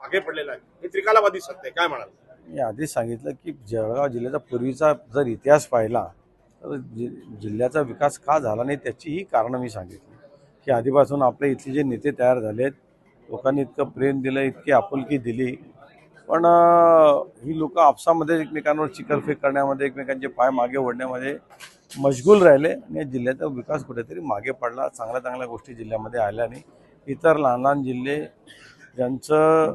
मागे पडलेला आहे. हे त्रिकालावादी सत्य आहे. काय म्हणाल? मी आधीच सांगितलं की जळगाव जिल्ह्याचा पूर्वीचा जर इतिहास पाहिला तर जि जिल्ह्याचा विकास का झाला नाही त्याचीही कारणं मी सांगितली. की आधीपासून आपल्या इथले जे नेते तयार झालेत लोकांनी इतकं प्रेम दिलं इतकी आपुलकी दिली. पण अं, ही लोक आपसामध्ये एकमेकांवर चिकलफेक करण्यामध्ये एकमेकांचे पाय मागे ओढण्यामध्ये मशगूल राहिले आणि या जिल्ह्याचा विकास कुठेतरी मागे पडला. चांगल्या चांगल्या गोष्टी जिल्ह्यामध्ये आल्या नाही. इतर लहान लहान जिल्हे ज्यांचं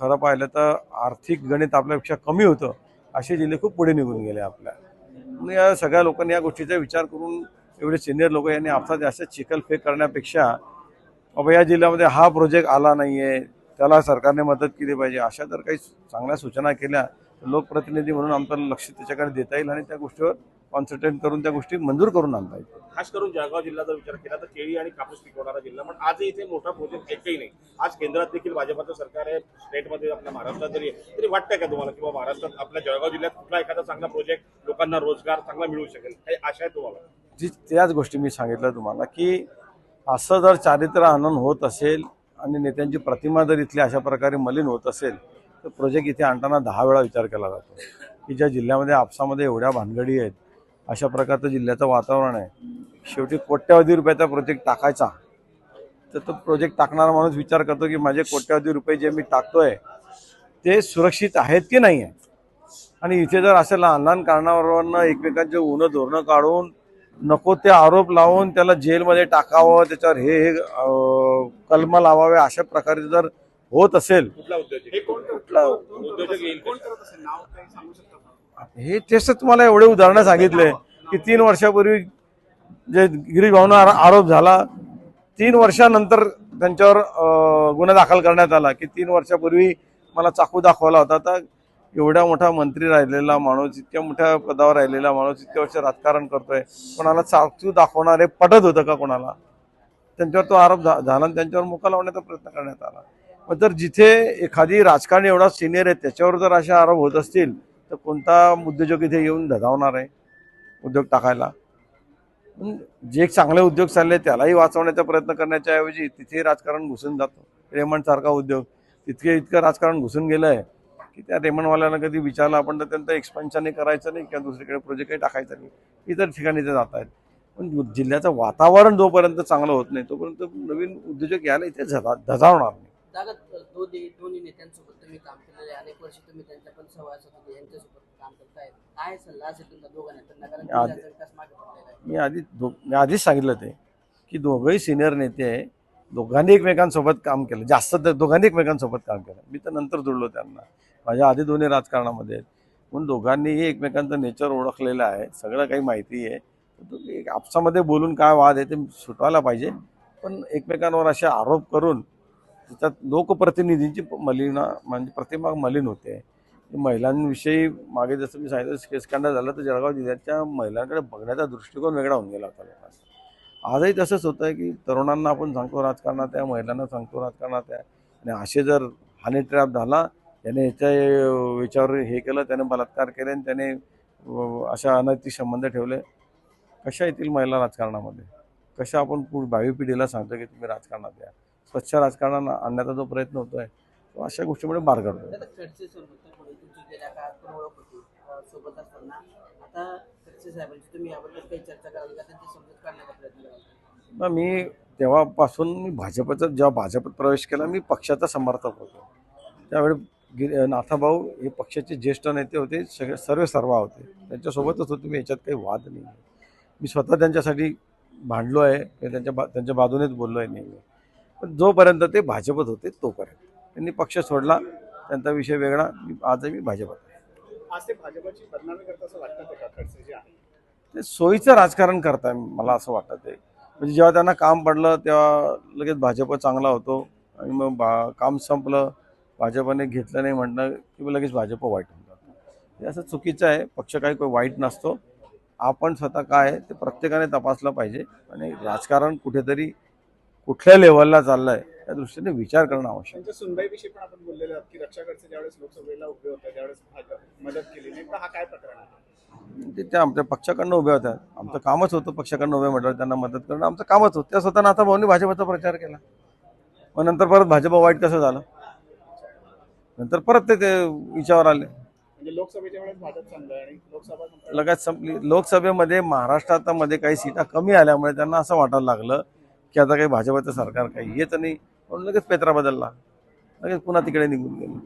खरं पाहिलं तर आर्थिक गणित आपल्यापेक्षा कमी होतं असे जिल्हे खूप पुढे निघून गेले आपल्या. म्हणून या सगळ्या लोकांनी या गोष्टीचा विचार करून एवढे सिनियर लोक यांनी आपला जास्त चिखलफेक करण्यापेक्षा बाबा या जिल्ह्यामध्ये हा प्रोजेक्ट आला नाही आहे त्याला सरकारने मदत केली पाहिजे अशा जर काही चांगल्या सूचना केल्या. लोकप्रतिनिधी म्हणून आमचं लक्ष त्याच्याकडे देता येईल आणि त्या गोष्टीवर कॉन्सन्ट्रेट करून त्या गोष्टी मंजूर करून आणता येईल खास करून जळगाव जिल्ह्याचा विचार केला तर केळी आणि कापूस पिकवणारा जिल्हा पण आजही इथे मोठा प्रोजेक्ट एकही नाही. आज केंद्रात देखील भाजपचं सरकार आहे स्टेटमध्ये आपल्या महाराष्ट्रात जरी आहे तरी वाटतंय का तुम्हाला किंवा महाराष्ट्रात आपल्या जळगाव जिल्ह्यात कुठला एखादा चांगला प्रोजेक्ट लोकांना रोजगार चांगला मिळू शकेल? काही आशा आहे तुम्हाला? जी त्याच गोष्टी मी सांगितलं तुम्हाला की असं जर चारित्र्य हनन होत असेल आणि नेत्यांची प्रतिमा जर इथली अशा प्रकारे मलिन होत असेल तर प्रोजेक्ट इथे आणताना दहा वेळा विचार केला जातो. की ज्या जिल्ह्यामध्ये आपसामध्ये एवढ्या भानगडी आहेत अशा प्रकारचं जिल्ह्याचं वातावरण आहे शेवटी कोट्यावधी रुपयाचा प्रोजेक्ट टाकायचा. तर तो प्रोजेक्ट टाकणारा माणूस विचार करतो की माझे कोट्यावधी रुपये जे मी टाकतोय ते सुरक्षित आहेत की नाही? आहे आणि इथे जर अशा लहान लहान कारणावरनं एकमेकांचे ऊन धोरणं काढून नको ते आरोप लावून त्याला जेलमध्ये टाकावं त्याच्यावर हे हे कलम लावावे अशा प्रकारे जर होत असेल कुठला हे हे तेच तुम्हाला एवढे उदाहरणं सांगितले की तीन वर्षापूर्वी जे गिरीश भावना आरोप झाला तीन वर्षानंतर त्यांच्यावर गुन्हा दाखल करण्यात आला की तीन वर्षापूर्वी मला चाकू दाखवला होता. तर एवढा मोठा मंत्री राहिलेला माणूस इतक्या मोठ्या पदावर राहिलेला माणूस इतक्या वर्ष राजकारण करतोय. कोणाला चाकू दाखवणारे पटत होतं का कोणाला? त्यांच्यावर तो आरोप झा- झाला आणि त्यांच्यावर मुका लावण्याचा प्रयत्न करण्यात आला. मग जर जिथे एखादी राजकारणी एवढा सिनियर आहे त्याच्यावर जर असे आरोप होत असतील तर कोणता उद्योजक इथे येऊन धजावणार आहे उद्योग टाकायला? पण जे चांगले उद्योग चालले त्यालाही वाचवण्याचा प्रयत्न करण्याच्या ऐवजी तिथे राजकारण घुसून जातो. रेमंडसारखा उद्योग. तितके इतकं राजकारण घुसून गेलं आहे की त्या रेमंडवाल्याला कधी विचारलं आपण तर त्यांचं एक्सपेन्शन करायचं नाही किंवा दुसरीकडे प्रोजेक्ट काही टाकायचं नाही. इतर ठिकाणी ते जात आहेत. पण जिल्ह्याचं वातावरण जोपर्यंत चांगलं होत नाही तोपर्यंत नवीन उद्योजक यायला इथे धजा धजावणार नाही. दादा दोन्ही दोन्ही नेत्यांसोबत तुम्ही काम केलेले आहे. अनेक वर्ष तुम्ही त्यांच्या पण सहवासात होते यांच्यासोबत काम करताय. काय सल्ला असेल तुमचा दोघांना? त्यांना कारण आधी- जिल्ह्याचा विकास मागे पडलेला आहे. मी आधी दो मी आधीच सांगितलं ते की दोघंही सिनियर नेते आहे दोघांनी एकमेकांसोबत काम केलं. जास्त तर दोघांनी एकमेकांसोबत काम केलं. मी तर नंतर जुळलो त्यांना. माझ्या आधी दोन्ही राजकारणामध्ये आहेत. म्हणून दोघांनीही एकमेकांचं नेचर ओळखलेलं आहे. सगळं काही माहिती आहे. तर तो एक आपसामध्ये बोलून काय वाद आहे ते सुटवायला पाहिजे. पण एकमेकांवर असे आरोप करून त्याच्यात लोकप्रतिनिधींची मलिना म्हणजे प्रतिमा मलिन होते. महिलांविषयी मागे जसं मी सांगितलं केस झाला झालं तर जळगाव जिल्ह्याच्या महिलांकडे बघण्याचा दृष्टिकोन वेगळा होऊन गेला होता लोकांचा. आजही तसंच होतं आहे की तरुणांना आपण सांगतो राजकारणात आहे महिलांना सांगतो राजकारणात आहे. आणि असे जर हानी ट्रॅप झाला त्याने याच्या याच्यावर हे केलं त्याने बलात्कार केले आणि त्याने अशा अनैतिक संबंध ठेवले कशा येतील महिला राजकारणामध्ये? कशा आपण पुढ भावी पिढीला सांगतो की तुम्ही राजकारणात या? स्वच्छ राजकारणाला आणण्याचा जो प्रयत्न होतो आहे तो अशा गोष्टीमुळे कराल मग मी तेव्हापासून मी भाजपचा जेव्हा भाजपात प्रवेश केला मी पक्षाचा समर्थक होतो. त्यावेळी गिर नाथाभाऊ हे पक्षाचे ज्येष्ठ नेते होते सगळे सर्व सर्वा होते. त्यांच्यासोबतच होते मी याच्यात काही वाद नाही मी स्वतः त्यांच्यासाठी भांडलो आहे त्यांच्या बा त्यांच्या बाजूनेच बोललो आहे नेहमी. पण जोपर्यंत ते भाजपत होते तोपर्यंत. त्यांनी पक्ष सोडला त्यांचा विषय वेगळा मी आजही मी भाजपत ते सोयीचं राजकारण करताय मला असं वाटतं ते. म्हणजे जेव्हा त्यांना काम पडलं तेव्हा लगेच भाजप चांगला होतो आणि मग बा काम संपलं भाजपने घेतलं नाही म्हटलं की मग लगेच भाजप वाईट होऊन जातं. हे असं चुकीचं आहे पक्ष काही काही वाईट नसतो. आपण स्वतः काय आहे ते प्रत्येकाने तपासलं पाहिजे आणि राजकारण कुठेतरी कुठल्या लेवलला चाललं आहे त्या दृष्टीने विचार करणं आवश्यक सुनबाईविषयी पण आपण बोललेलो आहोत की रक्षा खडसे ज्यावेळेस लोकसभेला उभे होते त्यावेळेस मदत केली नेमका हा काय प्रकार आहे? ते त्या आमच्या पक्षाकडनं उभ्या होत्या. आमचं कामच होतं पक्षाकडनं उभे म्हटलं त्यांना मदत करणं. आमचं कामच होतं. त्या स्वतः नाथा भाऊनी भाजपचा प्रचार केला. मग नंतर परत भाजप वाईट कसं झालं? नंतर परत ते- विचारावर आले. म्हणजे लोकसभेच्या वेळेस भाजप चांगलं आहे आणि लोकसभा संपल्यावर लगेच संपली. लोकसभेमध्ये महाराष्ट्रामध्ये काही सीटा कमी आल्यामुळे त्यांना असं वाटायला लागलं की आता काही भाजपाचं सरकार काही येत नाही म्हणून लगेच पेत्रा बदलला. लगेच पुन्हा तिकडे निघून गेलं.